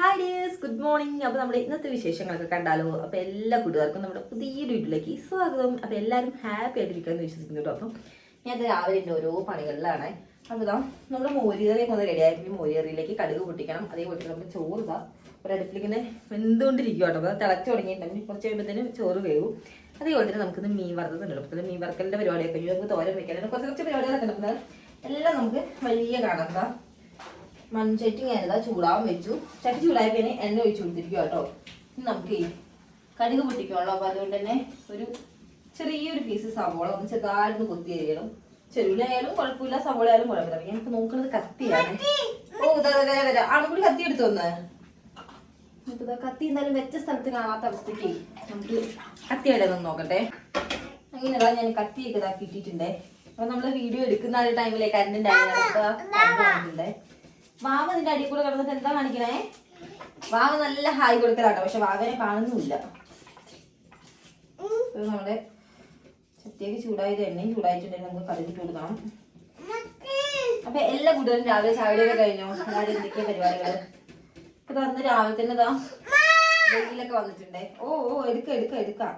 Hi dears good morning അപ്പോൾ നമ്മുടെ ഇന്നത്തെ വിശേഷങ്ങളൊക്കെ കണ്ടാലോ? അപ്പോൾ എല്ലാ കൂട്ടുകാർക്കും നമ്മുടെ പുതിയ വീട്ടിലേക്ക് സ്വാഗതം. അപ്പോൾ എല്ലാവരും ഹാപ്പി ആയിട്ടിരിക്കാമെന്ന് വിശ്വസിക്കുന്നു കേട്ടോ. അപ്പം ഞാൻ രാവിലെ എന്റെ ഓരോ പണികളിലാണ്. അപ്പോൾ നമ്മുടെ മോരികറിയൊക്കെ ഒന്ന് റെഡി മോരികറിയിലേക്ക് കടുക് പൊട്ടിക്കണം. അതേപോലെ തന്നെ നമ്മുടെ ചോറ് ഇതാ ഒരു അടുപ്പിലിങ്ങനെ വെന്തുകൊണ്ടിരിക്കുക കേട്ടോ. അപ്പോൾ തിളച്ച് തുടങ്ങിയിട്ടുണ്ടെങ്കിൽ കുറച്ച് കഴിയുമ്പോഴത്തേനും ചോറ് വേവും. അതേപോലെ തന്നെ നമുക്കിന്ന് മീൻ വറുത്തതുണ്ട് അപ്പോൾ മീൻ വറുക്കലിന്റെ പരിപാടിയൊക്കെ നമുക്ക് തോരൻ വെക്കാൻ കുറച്ച് കുറച്ച് പരിപാടികളൊക്കെ ഉണ്ട്. എല്ലാം നമുക്ക് വലിയ കാണാം. മൺചട്ടി ഞാനിതാ ചൂടാവാൻ വെച്ചു. ചട്ടി ചൂടായപ്പോൾ തന്നെ എണ്ണ ഒഴിച്ചു കൊടുത്തിരിക്കുക കേട്ടോ. നമുക്ക് കടുക് പൊട്ടിക്കണല്ലോ അപ്പോൾ അതുകൊണ്ട് തന്നെ ഒരു ചെറിയൊരു പീസ് സവോള ഒന്ന് ചെറുതായിരുന്നു കൊത്തി അരിയണം ചെറുവിലായാലും കുഴപ്പമില്ല. സവോള ആയാലും കുഴപ്പമില്ല. ഞാൻ ഇപ്പൊ നോക്കുന്നത് കത്തിയാണ്. ഓ ഇതാ ഇതാ, ഇതാ, ഇതാ. കൂടി കത്തി എടുത്തു വന്ന്. ഇപ്പൊ ഇതാ കത്തി എന്തായാലും വെച്ച സ്ഥലത്ത് കാണാത്ത അവസ്ഥയ്ക്ക് നമുക്ക് കത്തി എവിടെ നിന്ന് നോക്കട്ടെ. അങ്ങനെ ഇതാ ഞാൻ കത്തിയൊക്കെ ഇതാക്കി ഇട്ടിട്ടുണ്ടേ. അപ്പൊ നമ്മൾ വീഡിയോ എടുക്കുന്ന ആ ഒരു ടൈമിലേക്ക് കറണ്ട് ഉണ്ടായിരുന്നുണ്ടേ വാവ നിന്റെ അടിയിൽ കൂടെ കിടന്നിട്ട് എന്താ കാണിക്കണേ? വാവ നല്ല ഹായ് കൊടുക്കലാട്ടോ പക്ഷെ വാവനെ കാണുന്നുമില്ല. നമ്മുടെ ചട്ടിയൊക്കെ ചൂടായത് എണ്ണയും ചൂടായിട്ടുണ്ടെങ്കിൽ നമുക്ക് കടുകിട്ട് കൊടുക്കണം. അപ്പൊ എല്ലാ കൂട്ടുകാരും രാവിലെ ചായയുടെയൊക്കെ കഴിഞ്ഞോ? എല്ലാവരും എന്തൊക്കെയാ പരിപാടികൾ ഇപ്പൊ തന്ന് രാവിലെ തന്നെ ഇതാ വെയിലൊക്കെ വന്നിട്ടുണ്ടേ. ഓ ഓ എടുക്ക എടുക്ക എടുക്കാം.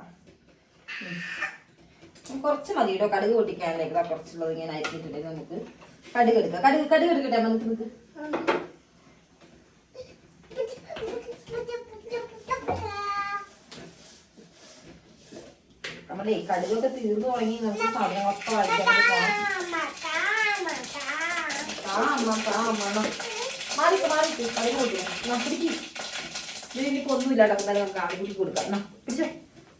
കുറച്ച് മതി കേട്ടോ കടുക് പൊട്ടിക്കാനിലേക്ക് ഇതാ കുറച്ചുള്ളത് ഇങ്ങനെ അരിഞ്ഞിട്ടുണ്ടെങ്കിൽ നമുക്ക് കടുക് എടുക്കാം. കടുക് കടുക് എടുക്കട്ടെ നമുക്ക് നിക്ക് നമ്മളെ കടുകൊക്കെ തീർന്നു തുടങ്ങി നമുക്ക് സമയമൊക്കെ മാറിക്ക് മാറിക്ക്. കടുക് കൊടുക്കും പിടിക്കും. ഇതിനിപ്പോ ഒന്നുമില്ല കേട്ടോ എന്നാലും നമുക്ക് ആടുകൂടി കൊടുക്കാം. എന്നാ, പിടിച്ചേ.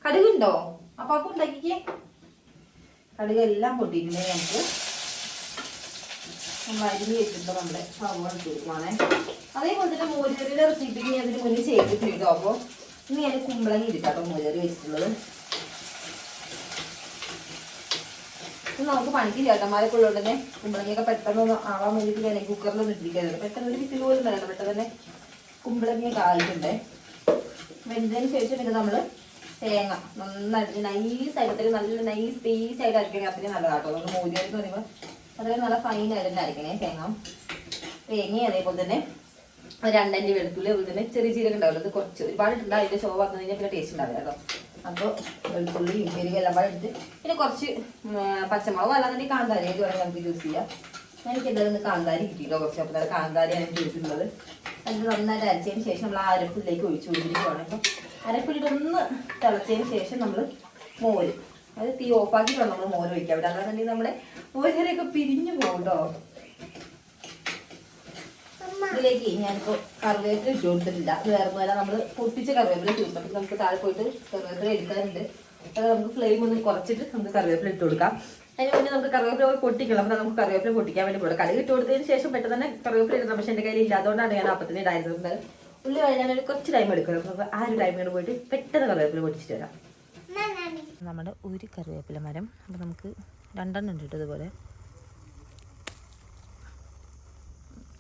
കടുകുണ്ടോ? അപ്പാപ്പ ഉണ്ടാക്കിക്കേ. കടുക് എല്ലാം പൊട്ടിയിട്ടുണ്ടെങ്കിൽ നമുക്ക്. നമ്മൾ അരിഞ്ഞ് വെച്ചിട്ട് നമ്മുടെ സവോള ഇട്ട് അതേപോലെ തന്നെ മോരുകറിയുടെ റെസിപ്പിക്ക് ഞാൻ അതിന് മുന്നേ ചെയ്തിട്ടുണ്ട്. അപ്പോൾ ഇനി ഞാൻ കുമ്പളങ്ങി ഇരിക്കാട്ടോ മോരുകറി വെച്ചിട്ടുള്ളത്. നമുക്ക് പണിക്കില്ല ചേട്ടന്മാരൊക്കെ തന്നെ കുമ്പളങ്ങിയൊക്കെ പെട്ടെന്ന് ഒന്ന് ആവാൻ വേണ്ടിയിട്ട് ഞാൻ കുക്കറിലൊന്നും ഇട്ടിരിക്കുന്നത് പെട്ടെന്ന് ഒരു വിസിൽ പോലും വേണം പെട്ടെന്ന് തന്നെ കുമ്പളങ്ങിയൊക്കെ ആയിട്ടുണ്ട്. വെന്തതിന് ശേഷം പിന്നെ നമ്മൾ തേങ്ങ നന്നായിട്ട് നൈസ് ആയിട്ട് നല്ല നൈസ് പീസ് ആയിട്ട് അരക്കണേ. അത്രയും നല്ലതാട്ടോ. നമ്മൾ മോരുകറി എന്ന് പറയുമ്പോൾ അതായത് നല്ല ഫൈൻ അരക്കണേ തേങ്ങ തേങ്ങ അതേപോലെ തന്നെ രണ്ടഞ്ച് വെളുത്തുള്ളി അതുപോലെ തന്നെ ചെറിയ ജീരകം ഉണ്ടാവില്ല. അത് കുറച്ച് ഒരുപാട് ഇട്ടുണ്ട് അതിന്റെ ഷോ വന്നു കഴിഞ്ഞാൽ പിന്നെ ടേസ്റ്റ് ഉണ്ടാവില്ല കേട്ടോ. അപ്പോൾ വെളുത്തുള്ളി പെരുക എല്ലാം പാടെ എടുത്ത് പിന്നെ കുറച്ച് അല്ലാതെ അല്ലാന്നുണ്ടെങ്കിൽ കാന്താരി ഏത് വേണമെങ്കിൽ നമുക്ക് യൂസ് ചെയ്യാം. എനിക്ക് എന്തായാലും കാന്താരി കിട്ടിയിട്ടോ കുറച്ച് അപ്പോൾ കാന്താരിയാണ് എനിക്ക് എടുത്തിട്ടുള്ളത് അത് നന്നായിട്ട് അരച്ചതിന് ശേഷം നമ്മൾ ആ അരപ്പിലേക്ക് ഒഴിച്ചു കൊടുത്തിരിക്കുകയാണ് അപ്പം അരപ്പിലിട്ട് തിളച്ചതിന് ശേഷം നമ്മൾ മോര്. അത് തീ ഓഫാക്കിയിട്ടാണ് നമ്മൾ മോര് ഒഴിക്കുക അതാണ് അല്ലാന്നുണ്ടെങ്കിൽ നമ്മുടെ മോരൊക്കെ പിരിഞ്ഞു പോകും കേട്ടോ ഇതിലേക്ക് ഞാനിപ്പോ കറിവേപ്പില ഇട്ട് കൊടുത്തിട്ടില്ല. അത് വേറെ ഒന്നുമല്ല നമ്മൾ പൊട്ടിച്ച കറിവേപ്പില ഇട്ട് കൊടുക്കും നമുക്ക് താഴെ പോയിട്ട് കറിവേപ്പില എടുക്കാറുണ്ട് അത് നമുക്ക് ഫ്ലെയിം ഒന്ന് കുറച്ചിട്ട് നമുക്ക് കറിവേപ്പില ഇട്ട് കൊടുക്കാം. അതിന് മുന്നേ നമുക്ക് കറിവേപ്പില പൊട്ടിക്കണം. അപ്പോൾ നമുക്ക് കറിവേപ്പില പൊട്ടിക്കാൻ വേണ്ടി പോകാം കടുക് ഇട്ട് കൊടുത്തതിന് ശേഷം പെട്ടെന്ന് തന്നെ കറിവേപ്പില ഇടണം. പക്ഷെ എന്റെ കയ്യിൽ ഇല്ലാത്തതുകൊണ്ടാണ് ഞാൻ അപ്പത്തിന് ഇടായിരുന്നത് ഉള്ളി കഴിഞ്ഞാൽ ഒരു കുറച്ച് ടൈം എടുക്കണം. അപ്പൊ ആ ഒരു ടൈമിനോട് പോയിട്ട് പെട്ടെന്ന് കറിവേപ്പില പൊട്ടിച്ചിട്ട് വരാം. നമ്മുടെ ഒരു കറിവേപ്പില മരം. അപ്പോൾ നമുക്ക് രണ്ടെണ്ണം ഉണ്ട് ഇതുപോലെ.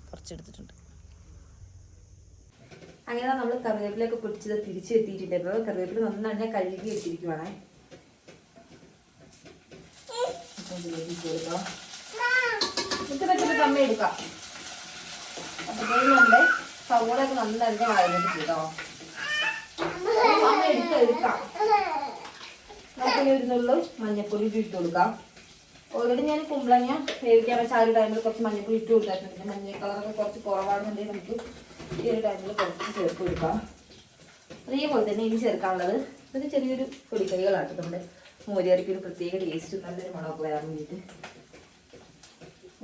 കുറച്ചെടുത്തിട്ടുണ്ട്. അങ്ങനെ നമ്മൾ കറിവേപ്പിലൊക്കെ പൊടിച്ചത് തിരിച്ചു എത്തിയിട്ടുണ്ട് ഇപ്പോൾ കറിവേപ്പില നന്നായി ഞാൻ കഴുകി അപ്പോൾ പറ്റുമ്പോൾ തമ്മ എടുക്കാം. അപ്പോഴത്തേക്കും നമ്മുടെ സവോളൊക്കെ നന്നായിട്ട് വഴഞ്ഞിട്ട് കേട്ടോ എടുക്കാം എടുക്കാം. നമുക്കിനി ഒരു മഞ്ഞപ്പൊടി ഇട്ട് കൊടുക്കാം. ഓൾറെഡി ഞാൻ കുമ്പളങ്ങ വേവിക്കാൻ വെച്ച ആ ഒരു ടൈമിൽ കുറച്ച് മഞ്ഞപ്പൊടി ഇട്ട് കൊടുത്തിട്ടുണ്ട്. മഞ്ഞ കളറൊക്കെ കുറച്ച് കുറവാണെന്നുണ്ടെങ്കിൽ നമുക്ക് ഈ ഒരു ടൈമിൽ കുറച്ച് ചേർത്ത് കൊടുക്കാം. അതേപോലെ തന്നെ ഇനി ചേർക്കാനുള്ളത് ഇത് ചെറിയൊരു പൊടിക്കറികളാണ് നമ്മുടെ മോരിയറിക്ക് ഒരു പ്രത്യേക ടേസ്റ്റ് നല്ലൊരു മുളക് വരാൻ വേണ്ടിയിട്ട്.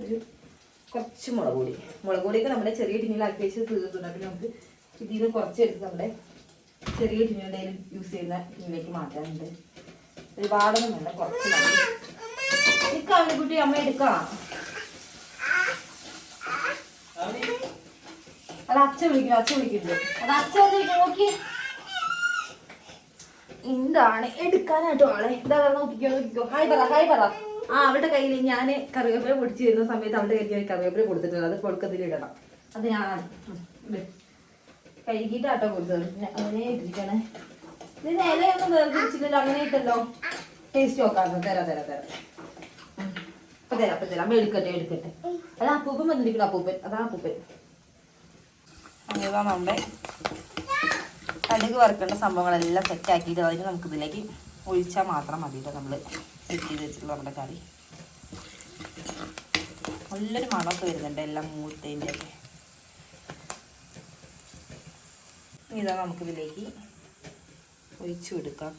ഒരു കുറച്ച് മുളക് പൊടി. മുളക് പൊടിയൊക്കെ നമ്മുടെ ചെറിയ ടിന്നിലാക്കി വെച്ച് തീർത്തുണ്ട് അപ്പം നമുക്ക് ഇതിൽ നിന്ന് കുറച്ചെടുത്ത് നമ്മുടെ ചെറിയ ടിന്നുകളുടെ യൂസ് ചെയ്യുന്ന ടിന്നിലേക്ക് മാറ്റാനുണ്ട്. ഒരുപാടൊന്നും വേണ്ട കുറച്ച് മതി. നിൽക്കാം കുട്ടി അമ്മ എടുക്കാം. അത് അച്ഛ വിളിക്കുന്നു അച്ഛ വിളിക്കുന്നുണ്ട് അത് അച്ഛ നോക്കി. എന്താണ്? എടുക്കാനായിട്ടോ ആളെ. എന്താ നോക്കിക്കോ നോക്കിക്കോ. ഹായ് പറ ഹായ് പറ. ആ അവളുടെ കയ്യിൽ ഞാൻ കറിവേപ്പില പൊടിച്ച് തരുന്ന സമയത്ത് അവരുടെ കയ്യിൽ ഞാൻ കറിവേപ്പില കൊടുത്തിട്ടുണ്ട്. അത് കൊടുക്കത്തിൽ ഇടണം. അത് ഞാൻ. കഴുകിയിട്ടാട്ടോ കൊടുത്തത്. അങ്ങനെ ഇട്ടിരിക്കണേ. ഇത് ഇലയൊന്നും വേർതിരിച്ചില്ലല്ലോ അങ്ങനെ ഇട്ടല്ലോ. ടേസ്റ്റ് നോക്കാം തരാം തരാം തരാം. അപ്പൊ തരാം അപ്പൊ തരാം. എടുക്കട്ടെ എടുക്കട്ടെ. അത് അപ്പൂപ്പൻ വന്നിരിക്കണം അപ്പൂപ്പൻ. അതാ അപ്പൂപ്പൻ. അങ്ങനെ നമ്മുടെ കടുക് വറുക്കേണ്ട സംഭവങ്ങളെല്ലാം സെറ്റ് ആക്കിയിട്ട് അതിന് നമുക്ക് ഇതിലേക്ക് ഒഴിച്ചാൽ മാത്രം മതി. നമ്മൾ സെറ്റ് ചെയ്ത് വെച്ചിട്ടുള്ള നമ്മുടെ കറി. നല്ലൊരു മണമൊക്കെ വരുന്നുണ്ട് എല്ലാം മൂത്തേന്റെ ഒക്കെ ഇതാ നമുക്കിതിലേക്ക് ഒഴിച്ചു കൊടുക്കാം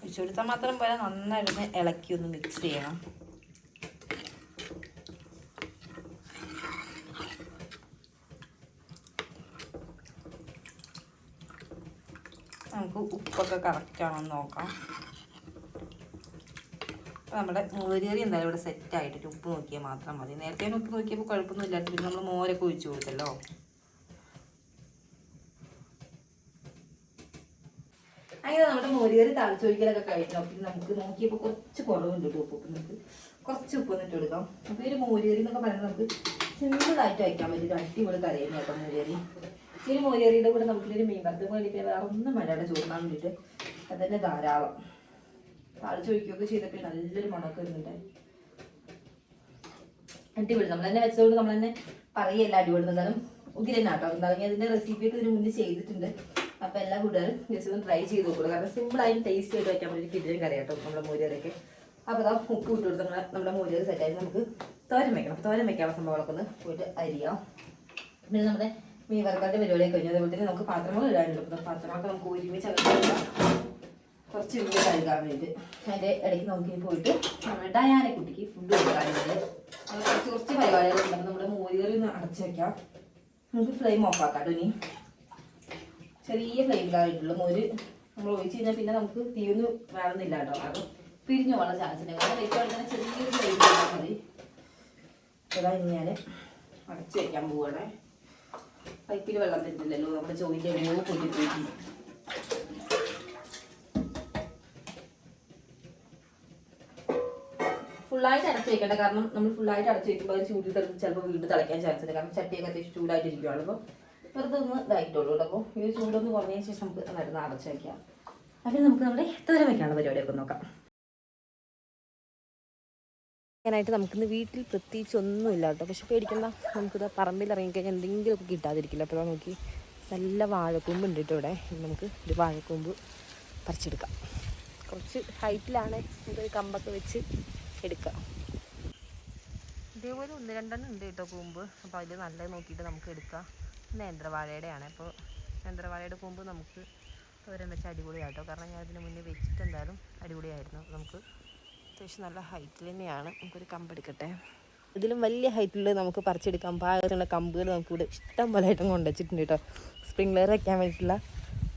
ഒഴിച്ചു കൊടുത്താൽ മാത്രം പോലെ നന്നായിട്ടൊന്ന് ഇളക്കി ഒന്ന് മിക്സ് ചെയ്യണം. നമുക്ക് ഉപ്പൊക്കെ കറക്റ്റ് ആണോ എന്ന് നോക്കാം. അപ്പോൾ നമ്മുടെ മോരുകറി എന്തായാലും ഇവിടെ സെറ്റ് ആയിട്ട് ഉപ്പ് നോക്കിയാൽ മാത്രം മതി. നേരത്തെ ഉപ്പ് നോക്കിയപ്പോൾ കുഴപ്പമൊന്നും ഇല്ലാത്ത പിന്നെ നമ്മൾ മോരൊക്കെ ഒഴിച്ചു കൊടുത്തല്ലോ. അങ്ങനെ നമ്മുടെ മോരുകറി തളിച്ചൊഴിക്കലൊക്കെ കഴിഞ്ഞു? പിന്നെ നമുക്ക് നോക്കിയപ്പോൾ കുറച്ച് കുറവുണ്ട് കേട്ടോ ഉപ്പ്. നമുക്ക് കുറച്ച് ഉപ്പ് ഒന്നിട്ട് കൊടുക്കാം. അപ്പോൾ ഈ ഒരു മോരുകറി എന്നൊക്കെ പറയുന്നത് നമുക്ക് സിമ്പിളായിട്ട് വയ്ക്കാൻ പറ്റും അടിപൊളി കറിയാണ് കേട്ടോ മോരുകറി. ഈ ഒരു മോരുകറിയുടെ കൂടെ നമുക്കൊരു മീൻ വറുത്തത് വേണ്ടിയിട്ട് വേറെ ഒന്നും വേണ്ട. ചോറിനാൻ വേണ്ടിയിട്ട് അതന്നെ തന്നെ ധാരാളം ചോദിക്കുകയൊക്കെ ചെയ്തപ്പോൾ നല്ലൊരു മണമൊക്കെ വരുന്നുണ്ട്. അടിപൊളി. നമ്മൾ തന്നെ വെച്ചതുകൊണ്ട് നമ്മൾ തന്നെ പറയല്ല അടിപൊളി എന്നാലും ഉഗ്രനാട്ടോ എന്തായാലും ഞാൻ അതിന്റെ റെസിപ്പിയൊക്കെ ഇതിന് മുന്നേ ചെയ്തിട്ടുണ്ട്. അപ്പൊ എല്ലാ കൂട്ടുകാരും ജസ്റ്റ് ഒന്ന് ട്രൈ ചെയ്ത് നോക്കുക കാരണം സിമ്പിൾ ആയിട്ട് ടേസ്റ്റ് ആയിട്ട് വയ്ക്കാൻ പറ്റും കിട്ടിയ കറി കേട്ടോ നമ്മുടെ മോരുകറിയൊക്കെ. അപ്പോൾ അതാ ഉപ്പ് ഇട്ട് കൊടുത്ത് നമ്മുടെ നമ്മുടെ മോരുകറി സെറ്റായിട്ട് നമുക്ക് തോരൻ അപ്പോൾ തോരൻ വെക്കാനുള്ള സംഭവങ്ങളൊക്കെ ഒന്ന് പോയിട്ട് അരിയാം. പിന്നെ നമ്മുടെ മീൻ വറുക്കാന്റെ പരിപാടിയൊക്കെ കഴിഞ്ഞു. അതുപോലെ തന്നെ നമുക്ക് പാത്രങ്ങൾ ഇടാനുണ്ട്. അപ്പോൾ പാത്രങ്ങളൊക്കെ നമുക്ക് ഒരുമിച്ച് അങ്ങനെ കുറച്ച് വീട് കഴുകാൻ വേണ്ടി. അതിന്റെ ഇടയ്ക്ക് നോക്കി പോയിട്ട് നമ്മുടെ ഡയാനെ കുട്ടിക്ക് ഫുഡ് കൊടുക്കാനുണ്ട് കുറച്ച് കുറച്ച് പരിപാടികളുണ്ടെങ്കിൽ നമ്മുടെ മോരുകറി ഒന്ന് അടച്ചു വെക്കാം. നമുക്ക് ഫ്ലെയിം ഓഫ് ആക്കാം ഇനി. ചെറിയ ഫ്ലെയിമിലായിട്ടുള്ളൂ മോര് നമ്മൾ ഒഴിച്ച് കഴിഞ്ഞാൽ പിന്നെ നമുക്ക് തീയൊന്നും വേണമെന്നില്ല കേട്ടോ. അത് പിരിഞ്ഞു പോകാൻ ചാൻസ് ഉണ്ട്. കാരണം വെച്ചോടെ തന്നെ ചെറിയൊരു ഫ്ലെയിം ഇട്ടാൽ മതി. അതാ ഇനി ഞാൻ അടച്ചു വെക്കാൻ പോവുകയാണേ പൈപ്പിൽ വെള്ളം തരുന്നില്ലല്ലോ നമ്മുടെ ജോലിന്റെ എവിടെയോ പോയിട്ട് ഫുള്ളായിട്ട് അടച്ചു വെക്കേണ്ട കാരണം നമ്മൾ ഫുള്ളായിട്ട് അടച്ചു വെക്കുമ്പോൾ അത് ചൂടിൽ കിടന്ന് ചിലപ്പോൾ വീട് തിളയ്ക്കാൻ ചാൻസ് ഉണ്ട് കാരണം ചട്ടിയൊക്കെ അത്യാവശ്യം ചൂടായിട്ട് ഇരിക്കുകയാണ് അപ്പോൾ വെറുതെ ഒന്ന് ഇതായിട്ടുള്ളൂ അപ്പോൾ ഒരു ചൂടൊന്ന് കുറഞ്ഞതിന് ശേഷം നമുക്ക് നടന്ന് അടച്ചു വെക്കാം. അപ്പോൾ നമുക്ക് നമ്മുടെ തോര വെക്കാനുള്ള പരിപാടിയൊക്കെ നോക്കാം. ായിട്ട് നമുക്കിന്ന് വീട്ടിൽ പ്രത്യേകിച്ച് ഒന്നുമില്ല കേട്ടോ. പക്ഷെ പേടിക്കണ്ട. നമുക്കിത് പറമ്പിൽ ഇറങ്ങിക്കഴിഞ്ഞാൽ എന്തെങ്കിലുമൊക്കെ കിട്ടാതിരിക്കില്ല. അപ്പോൾ നോക്കി നല്ല വാഴക്കൂമ്പ് ഉണ്ട് കേട്ടോ ഇവിടെ. നമുക്ക് ഒരു വാഴക്കൂമ്പ് പറിച്ചെടുക്കാം. കുറച്ച് ഹൈറ്റിലാണ് നമുക്കൊരു കമ്പൊക്കെ വെച്ച് എടുക്കാം. ഇതേപോലെ ഒന്ന് രണ്ടെണ്ണം ഉണ്ട് കേട്ടോ കൂമ്പ്. അപ്പോൾ അതിൽ നല്ലത് നോക്കിയിട്ട് നമുക്ക് എടുക്കാം. നേന്ത്രവാഴയുടെയാണ്. അപ്പോൾ നേന്ത്രവാഴയുടെ കൂമ്പ് നമുക്ക് തോരൻ അടിപൊളിയാണ് അടിപൊളിയാട്ടോ കാരണം ഞാൻ ഇതിന് മുന്നേ വെച്ചിട്ട് എന്തായാലും അടിപൊളിയായിരുന്നു. നമുക്ക് അത്യാവശ്യം നല്ല ഹൈറ്റിൽ തന്നെയാണ്. നമുക്കൊരു കമ്പ് എടുക്കട്ടെ. ഇതിലും വലിയ ഹൈറ്റിൽ നമുക്ക് പറിച്ചെടുക്കാം. പാകത്തിനുള്ള കമ്പുകൾ നമുക്കിവിടെ ഇഷ്ടം പോലെ ആയിട്ടും കൊണ്ടുവച്ചിട്ടുണ്ട് കേട്ടോ. സ്പ്രിംഗ്ലർ വയ്ക്കാൻ വേണ്ടിയിട്ടുള്ള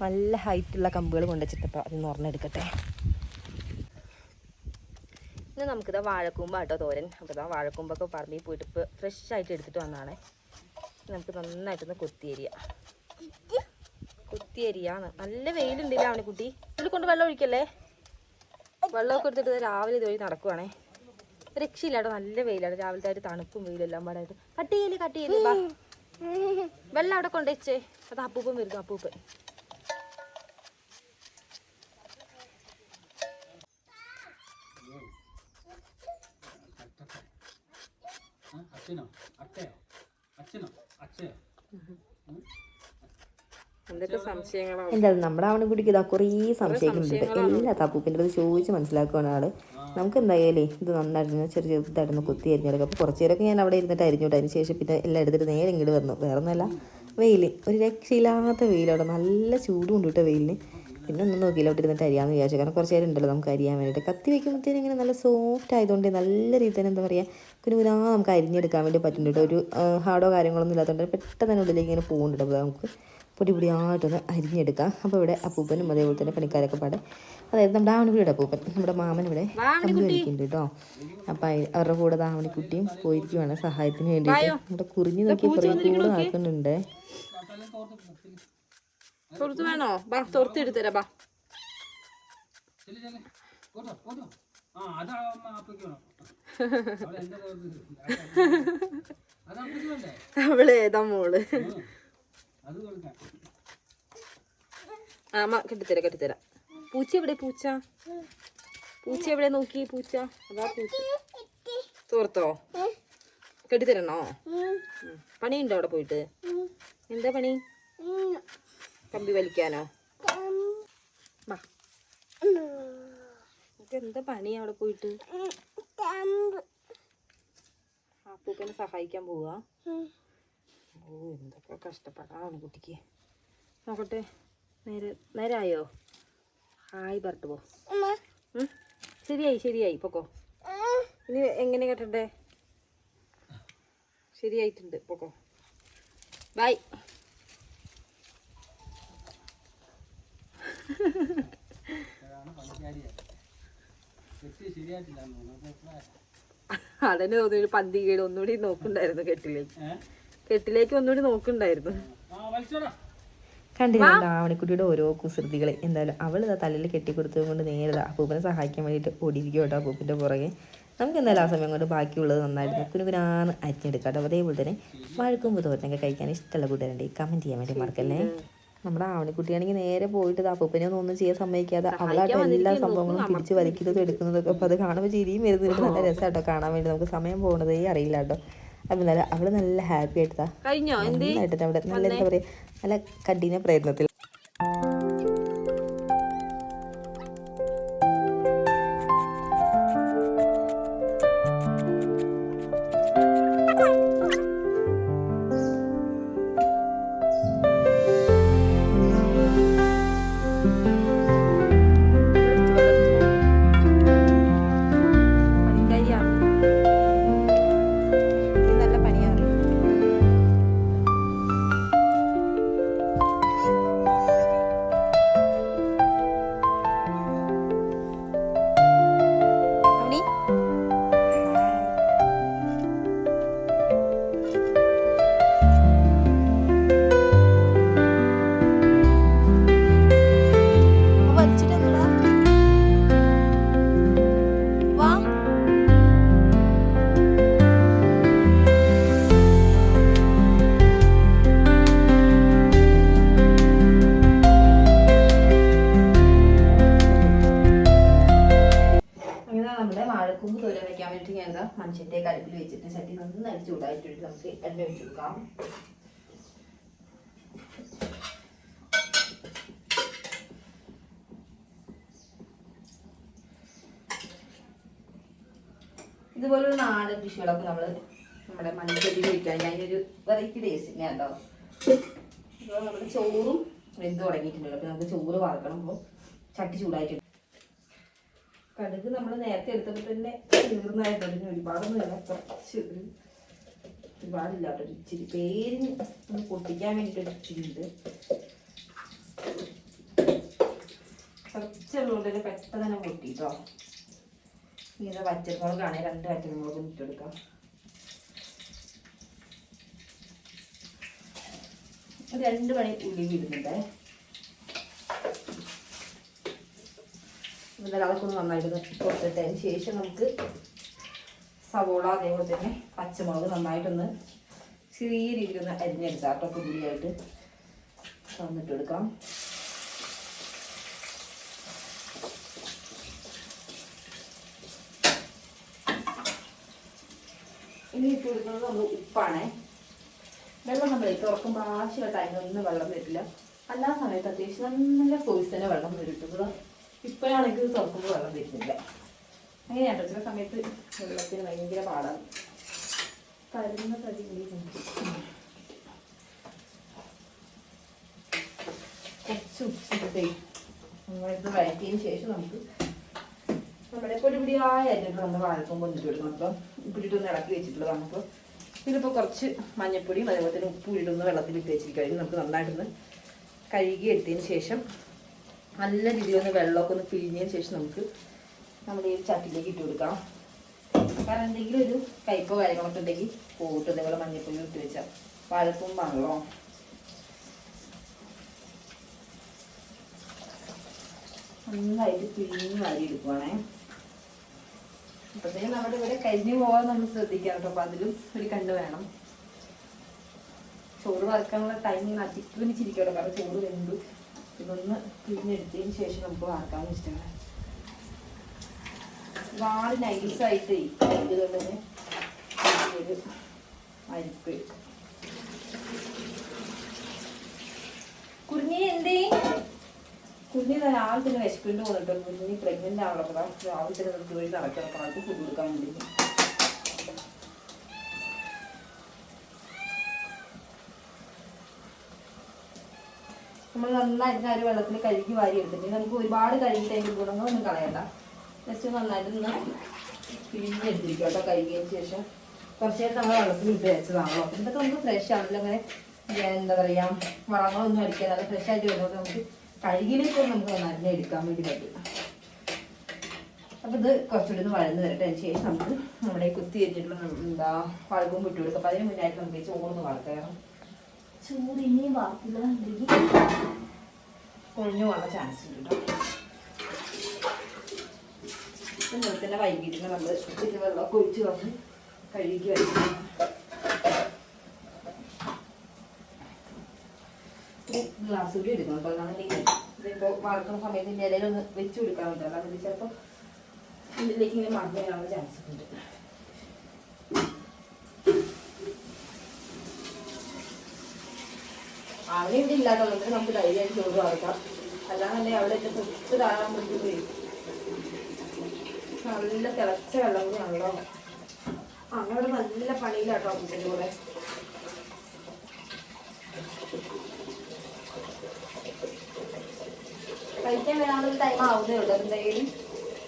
നല്ല ഹൈറ്റുള്ള കമ്പുകൾ കൊണ്ടുവച്ചിട്ട് അപ്പോൾ അതിൽ നിന്ന് ഒരെണ്ണെടുക്കട്ടെ ഇന്ന് നമുക്കിതാ വാഴക്കൂമ്പാട്ടോ തോരൻ. അപ്പോൾ ഇതാ വാഴക്കൂമ്പൊക്കെ പറമ്പിൽ പോയിട്ട് ഇപ്പോൾ ഫ്രഷ് ആയിട്ട് എടുത്തിട്ട് വന്നതാണേ. നമുക്ക് നന്നായിട്ടൊന്ന് കൊത്തിയരിയ. കൊത്തിയരിയാണ് നല്ല വെയിലുണ്ടല്ലേ അവനെ കുട്ടി? ഇതിൽ കൊണ്ട് വെള്ളം ഒഴിക്കല്ലേ? വെള്ളമൊക്കെ എടുത്തിട്ട് രാവിലെ ഇതുവഴി നടക്കുവാണേ. രക്ഷയില്ലാട്ടോ നല്ല വെയിലാണ്. രാവിലത്തെ ഒരു തണുപ്പും വെയിലും എല്ലാം പാടായിട്ട്. കട്ട് ചെയ്യൽ കട്ട് ചെയ്യൽ വെള്ളം അവിടെ കൊണ്ടുവച്ചേ. അത് അപ്പൂപ്പൻ വരുന്നു അപ്പൂപ്പൻ. അച്ഛനോ? അച്ഛയോ? അച്ഛനോ? അച്ഛയോ? എന്തായാലും നമ്മുടെ അവനെ കുട്ടിക്ക് ഇതാ കുറേ സംശയിക്കുന്നുണ്ട് എല്ലാ തപ്പൂപ്പിന്റെ അടുത്ത് ചോദിച്ച് മനസ്സിലാക്കുകയാണ് ആൾ. നമുക്ക് എന്തായാലേ ഇത് നന്നായിരുന്നു ചെറിയ ചെറുതായിട്ടൊന്ന് കുത്തി അരിഞ്ഞെടുക്കും. അപ്പോൾ കുറച്ച് നേരമൊക്കെ ഞാൻ അവിടെ ഇരുന്നിട്ട് അരിഞ്ഞോട്ടെ. അതിന് ശേഷം പിന്നെ എല്ലാം എടുത്തിട്ട് നേരെ ഇങ്ങോട്ട് വന്നു. വേറെ ഒന്നുമല്ല വെയിൽ ഒരു രക്ഷയില്ലാത്ത വെയിലവിടെ നല്ല ചൂടും ഉണ്ട് കേട്ടോ വെയിലിന്. പിന്നെ ഒന്നും നോക്കിയില്ല ഇരുന്നിട്ട് അരിയാന്ന് വിചാരിച്ചു. കാരണം കുറച്ച് നേരം ഉണ്ടല്ലോ നമുക്ക് അരിയാൻ വേണ്ടിയിട്ട്. കത്തി വെക്കുമ്പോഴത്തേനും ഇങ്ങനെ നല്ല സോഫ്റ്റ് ആയതുകൊണ്ട് നല്ല രീതിയിൽ തന്നെ എന്താ പറയുക കുരുമുരാ നമുക്ക് അരിഞ്ഞെടുക്കാൻ വേണ്ടി പറ്റുന്നുണ്ട് ഒരു ഹാർഡോ കാര്യങ്ങളൊന്നും ഇല്ലാത്തതുകൊണ്ട് പെട്ടെന്ന് തന്നെ ഉള്ളിലേക്ക് ഇങ്ങനെ പോകുന്നുണ്ട് അപ്പോൾ നമുക്ക് പൊടി പൊടിയായിട്ടൊന്ന് അരിഞ്ഞെടുക്കാം. അപ്പോൾ ഇവിടെ അപ്പൂപ്പനും അതേപോലെ തന്നെ പണിക്കാരൊക്കെ പാടെ. അതായത് നമ്മുടെ ആവണിക്കുട്ടിയുടെ അപ്പൂപ്പൻ. നമ്മുടെ മാമൻ ഇവിടെ കമ്പി വലിക്കുന്നുണ്ട് കേട്ടോ. അപ്പം അവരുടെ കൂടെ ആവണിക്കുട്ടിയും പോയിരിക്കുവാണ് സഹായത്തിന് വേണ്ടിയിട്ട്. നമ്മുടെ കുറിഞ്ഞു നോക്കി കുറേ കൂടെ ആക്കുന്നുണ്ട്. തുറത്ത് വേണോ? ബാ തുറത്ത് എടുത്തരാ ബാ. അവൾ ഏതാ മോൾ? ആമ കെട്ടിത്തരാ കെട്ടിത്തരാ. പൂച്ച എവിടെ പൂച്ച? പൂച്ച എവിടെ നോക്കി പൂച്ച? അതാ പൂച്ച. തോർത്തോ കെട്ടിത്തരണോ? പണിയുണ്ടോ അവിടെ പോയിട്ട്? എന്താ പണി? കമ്പി വലിക്കാനോ? വാ. നിനക്ക് എന്താ പണി അവിടെ പോയിട്ട്? അപ്പൂപ്പനെ സഹായിക്കാൻ പോവാ. ഓ എന്തൊക്കെ കഷ്ടപ്പെടാണ് കുട്ടിക്ക്. നോക്കട്ടെ. നേരെ നേരായോ? ഹായ് പറഞ്ഞു പോ. ശരിയായി ശരിയായി. പൊക്കോ. ഇനി എങ്ങനെ കേട്ടണ്ടേ? ശരിയായിട്ടുണ്ട്. പൊക്കോ. ബൈ. തോന്നുന്നു. അതന്നെ തോന്നി പന്തി കേട് ഒന്നുകൂടി നോക്കണ്ടായിരുന്നു കെട്ടിലേക്ക്? കെട്ടിലേക്ക് ഒന്നുകൂടി നോക്കണ്ടായിരുന്നു കണ്ടില്ല ആവണിക്കുട്ടിയുടെ ഓരോ കുസൃതികൾ എന്തായാലും അവൾ ഇതാ തലയിൽ കെട്ടിക്കൊടുത്തത് കൊണ്ട് നേരെ ദാ അപ്പൂപ്പനെ സഹായിക്കാൻ വേണ്ടിയിട്ട് ഓടിയിരിക്കും കേട്ടോ അപ്പൂപ്പിന്റെ പുറകെ. നമുക്ക് എന്തായാലും ആ സമയം കൊണ്ട് ബാക്കിയുള്ളത് നന്നായിരുന്നു കുനുകുനാന്ന് അരിഞ്ഞെടുക്കാം കേട്ടോ. അതേപോലെ തന്നെ വഴക്കുമ്പോൾ തോരനൊക്കെ കഴിക്കാൻ ഇഷ്ടമുള്ള കൂട്ടുകാരുണ്ട്. കമന്റ് ചെയ്യാൻ വേണ്ടി മറക്കല്ലേ? നമ്മുടെ ആവണിക്കുട്ടിയാണെങ്കിൽ നേരെ പോയിട്ട് അപ്പൂപ്പനെ ഒന്നും ചെയ്യാൻ സമ്മതിക്കാതെ അവളായിട്ട് എല്ലാ സംഭവങ്ങളും പിടിച്ച് വലിക്കുന്നതും എടുക്കുന്നതൊക്കെ അപ്പോൾ അത് കാണുമ്പോൾ ചിരിയും വരുന്നുണ്ട് നല്ല രസമാട്ടോ കാണാൻ വേണ്ടി നമുക്ക് സമയം പോകുന്നതേ അറിയില്ല കേട്ടോ അപ്പം നല്ല അവൾ നല്ല ഹാപ്പി ആയിട്ടാ. കഴിഞ്ഞോ? നന്നായിട്ട് അവിടെ നല്ല എന്താ പറയാ? നല്ല കഠിന പ്രയത്നത്തിൽ നാടൻ ഡിഷുകളൊക്കെ നമ്മൾ നമ്മുടെ മഞ്ഞപ്പൊടി വെക്കാൻ അതിനൊരു വെറൈറ്റി ടേസ്റ്റ് തന്നെയാണ് കേട്ടോ ഇപ്പോൾ നമ്മുടെ ചോറും വെന്ത് തുടങ്ങിയിട്ടുണ്ടല്ലോ. അപ്പോൾ നമുക്ക് ചോറ് വറക്കണം. അപ്പോൾ ചട്ടി ചൂടായിട്ടുണ്ട്. കടുക് നമ്മൾ നേരത്തെ എടുത്തപ്പോൾ തന്നെ തീർന്നായിട്ട് പിന്നെ ഒരുപാടൊന്നും വേണം കുറച്ച് ഒരു ഒരുപാടില്ലാട്ടോ ഒരു ഇച്ചിരി പേരിന് ഒന്ന് പൊട്ടിക്കാൻ വേണ്ടിയിട്ട് ഒരു ഇച്ചിരി ഉണ്ട്. കുറച്ചുള്ളതുകൊണ്ട് തന്നെ പെട്ടെന്ന് തന്നെ പൊട്ടിട്ടോ. ഇങ്ങനെ വറ്റൽമുളകാണ് രണ്ട് വറ്റൽമുളകും ഇട്ടെടുക്കാം രണ്ട് മണി ഉള്ളി ഇടുന്നുണ്ടേ. എന്നാലും അതൊക്കെ ഒന്ന് നന്നായിട്ട് കൊടുത്തിട്ടതിന് ശേഷം നമുക്ക് സവോള അതേപോലെ തന്നെ പച്ചമുളക് നന്നായിട്ടൊന്ന് ചെറിയ രീതിയിൽ ഒന്ന് അരിഞ്ഞെടുക്കാം കേട്ടോ കുരുടിയായിട്ട് തന്നിട്ട് ഇനി ഇട്ട് കൊടുക്കുന്നത് നമ്മൾ ഉപ്പാണേ. വെള്ളം നമ്മൾ തുറക്കുമ്പോൾ ആവശ്യമായിട്ട് അതിനൊന്നും വെള്ളം വരില്ല അല്ലാ സമയത്ത് അത്യാവശ്യം നല്ല കോഴ്സ് തന്നെ വെള്ളം വരുത്തുന്നത് ഇപ്പോഴാണെങ്കിൽ തുറക്കുമ്പോൾ വെള്ളം വരുന്നില്ല അങ്ങനെയാണ് ചില സമയത്ത് വെള്ളത്തിന് ഭയങ്കര പാടാണ്. കരുതുന്ന തടി കുറച്ച് ഉപ്പിട്ടേ നമ്മളിത് വഴറ്റിയതിന് ശേഷം നമുക്ക് നമ്മുടെ പൊടിപൊടിയായ അരിഞ്ഞിട്ട് നമ്മൾ വാഴക്കുമ്പോൾ കൊണ്ടിട്ട് കൊടുക്കണം. അപ്പം ഉപ്പിട്ടൊന്ന് ഇളക്കി വെച്ചിട്ടുള്ളത് നമുക്ക് ഇതിലിപ്പോൾ കുറച്ച് മഞ്ഞൾപ്പൊടിയും അതേപോലെ തന്നെ ഉപ്പ് ഇട്ടൊന്ന് വെള്ളത്തിൽ ഇട്ട് വെച്ചിരിക്കും നമുക്ക് നന്നായിട്ടൊന്ന് കഴുകി എടുത്തതിന് ശേഷം നല്ല രീതിയിൽ ഒന്ന് വെള്ളമൊക്കെ ഒന്ന് പിഴിഞ്ഞതിന് ശേഷം നമുക്ക് നമ്മുടെ ഈ ചട്ടിലേക്ക് ഇട്ട് കൊടുക്കാം കാരണം എന്തെങ്കിലും ഒരു കയ്പോ കാര്യങ്ങളൊക്കെ ഉണ്ടെങ്കിൽ പോയിട്ട് ഇതേപോലെ മഞ്ഞൾപ്പൊടി ഇട്ട് വെച്ചാൽ വാഴക്കുമ്പാണല്ലോ നന്നായിട്ട് പിഴിഞ്ഞ് വാരി എടുക്കുവാണേ. അപ്പോഴത്തേക്കും നമ്മുടെ ഇവിടെ കരിഞ്ഞു പോകാൻ നമ്മൾ ശ്രദ്ധിക്കാം കേട്ടോ. അപ്പൊ അതിലും ഒരു കണ്ണ് വേണം. ചോറ് വറക്കാനുള്ള ടൈം അതിക്രമിച്ചിരിക്കട്ടോ കാരണം ചോറ് വെന്തു. ഇതൊന്ന് പിഴിഞ്ഞെടുത്തതിന് ശേഷം നമുക്ക് വറക്കാമെന്ന് വെച്ചിട്ടുണ്ട് ഒരുപാട് നൈസായിട്ട് ഇതുകൊണ്ട് തന്നെ ഒരു അരിപ്പ്. കുറിഞ്ഞി എന്തേ കുഞ്ഞി തന്നെ വിശപ്പിണ്ട് പോന്നിട്ട് കുഞ്ഞിന് പ്രഗ്നന്റ് ആവണം രാവിലെ തന്നെ നമുക്ക് വഴി നടക്കണം ആൾക്ക് ഫുഡ് കൊടുക്കാൻ വേണ്ടി. നമ്മൾ നന്നായിട്ട് ആ ഒരു വെള്ളത്തിൽ കഴുകി വാരി എടുത്തിട്ട് നമുക്ക് ഒരുപാട് കഴുകിയിട്ട് അതിന്റെ ഗുണങ്ങളൊന്നും കളയണ്ട. ജസ്റ്റ് നന്നായിട്ട് ഒന്ന് പിഴിഞ്ഞെടുത്തിരിക്കും കേട്ടോ. കഴുകിയതിന് ശേഷം കുറച്ച് നേരം നമ്മൾ വെള്ളത്തിൽ ഇട്ട് വെച്ചതാണല്ലോ. ഇതൊക്കെ നമുക്ക് ഫ്രഷ് ആണല്ലോ. അങ്ങനെ എന്താ പറയുക വളങ്ങളൊന്നും അടിക്കാതെ ഫ്രഷ് ആയിട്ട് വരുന്നത് നമുക്ക് കഴുകിയിലേക്ക് നമുക്ക് നല്ല എടുക്കാൻ വേണ്ടി പറ്റും. അപ്പം ഇത് കുറച്ചുകൂടി ഒന്ന് വഴന്ന് വരട്ടെ. അതിന് ശേഷം നമുക്ക് നമ്മുടെ കുത്തി വെച്ചിട്ടുള്ള എന്താ വഴക്കും വിട്ടു കൊടുക്കും. അപ്പം അതിന് മുന്നായിട്ട് നമുക്ക് ചോറ് ചോറൊന്ന് വളർത്തണം ചോറ് ഇനിയും വാർത്തില്ല കൊഴിഞ്ഞു പോകാൻ ചാൻസ് ഉണ്ട് കേട്ടോ. ഇന്നലെ തന്നെ വൈകിട്ട് നമ്മൾ ഇച്ചിരി വെള്ളമൊക്കെ ഒഴിച്ച് വന്ന് കഴുകി വെച്ചു ഗ്ലാസ് കൂടി എടുക്കണം കേട്ടോ അതാണെങ്കിൽ ഇതിപ്പോൾ വളർത്തുന്ന സമയത്ത് ഇതിന്റെ ഇടയിലൊന്ന് വെച്ച് കൊടുക്കാൻ പറ്റില്ല അതിൽ ചിലപ്പോൾ ഇതിലേക്ക് ഇങ്ങനെ മറന്നു വരാനുള്ള ചാൻസ് ഉണ്ട്. അവിടെ ഇവിടെ ഇല്ലാത്തതുകൊണ്ട് നമുക്ക് ധൈര്യമായിട്ട് ചോറ് വളർത്താം അല്ലാതെ അവിടെ തൊട്ട് താഴാൻ പറ്റുമ്പോഴേ നല്ല തിളച്ച വെള്ളം കൂടിയാണല്ലോ അങ്ങനെ നല്ല പണിയിലാട്ടോ കൂടെ. കഴിക്കാൻ വരാനുള്ള ടൈം ആവുന്നേ ഉള്ളൂ. എന്തായാലും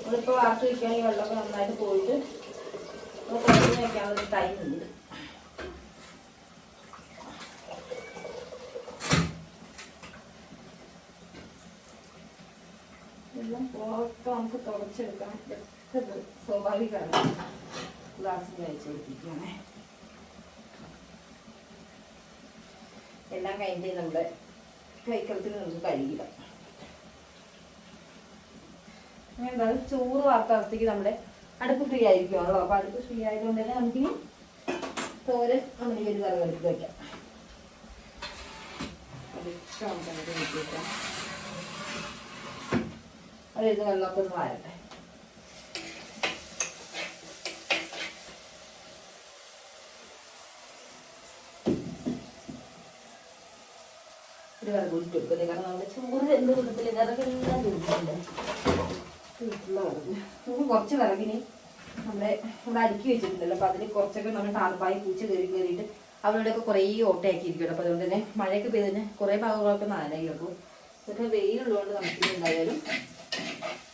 നമ്മളിപ്പോൾ വാർത്ത് വയ്ക്കുകയാണെങ്കിൽ വെള്ളമൊക്കെ നന്നായിട്ട് പോയിട്ട് കുറച്ച് വയ്ക്കാനുള്ള ടൈം ഉണ്ട്. എല്ലാം നമുക്ക് തുടച്ചെടുക്കാൻ പെട്ടത് സ്വാഭാവികമാണ്. ഗ്ലാസ്സിൽ വെച്ച് കൊടുത്തിരിക്കുകയാണേ എല്ലാം കഴിഞ്ഞ് നമ്മുടെ കൈക്കളത്തിൽ നമുക്ക് കഴുകിടാം. എന്തായാലും ചോറ് വാർത്ത അവസ്ഥയ്ക്ക് നമ്മുടെ അടുപ്പ് ഫ്രീ ആയിരിക്കുമല്ലോ അപ്പോൾ അടുപ്പ് ഫ്രീ ആയതുകൊണ്ട് തന്നെ നമുക്കിനി തോരൻ നമ്മുടെ ഈ ഒരു കറികൾക്ക് വയ്ക്കാം നമുക്ക് അത് ഇത് വെള്ളമൊക്കെ ഒന്ന് വാരട്ടെ. ഒരു വിറക് കൂടി കൊടുക്കുന്നത് കാരണം നമ്മുടെ ചോറ് എന്ത് കൊടുത്തില്ല വിറകെല്ലാം കൊടുക്കുന്നുണ്ട് നമുക്ക് കുറച്ച് വിറകിന് നമ്മുടെ നമ്മൾ അടുക്കി വെച്ചിട്ടുണ്ടല്ലോ. അപ്പോൾ അതിന് കുറച്ചൊക്കെ നമ്മൾ ടാർപ്പായി പൂച്ച കയറി കയറിയിട്ട് അവരുടെയൊക്കെ കുറേ ഓട്ടയാക്കിയിരിക്കുമല്ലോ അപ്പൊ അപ്പോൾ അതുകൊണ്ട് തന്നെ മഴയൊക്കെ പെയ്തതിന് കുറേ ഭാഗങ്ങളൊക്കെ നനയും അപ്പോൾ ഇതൊക്കെ വെയിലുള്ളതുകൊണ്ട് നമുക്ക് എന്തായാലും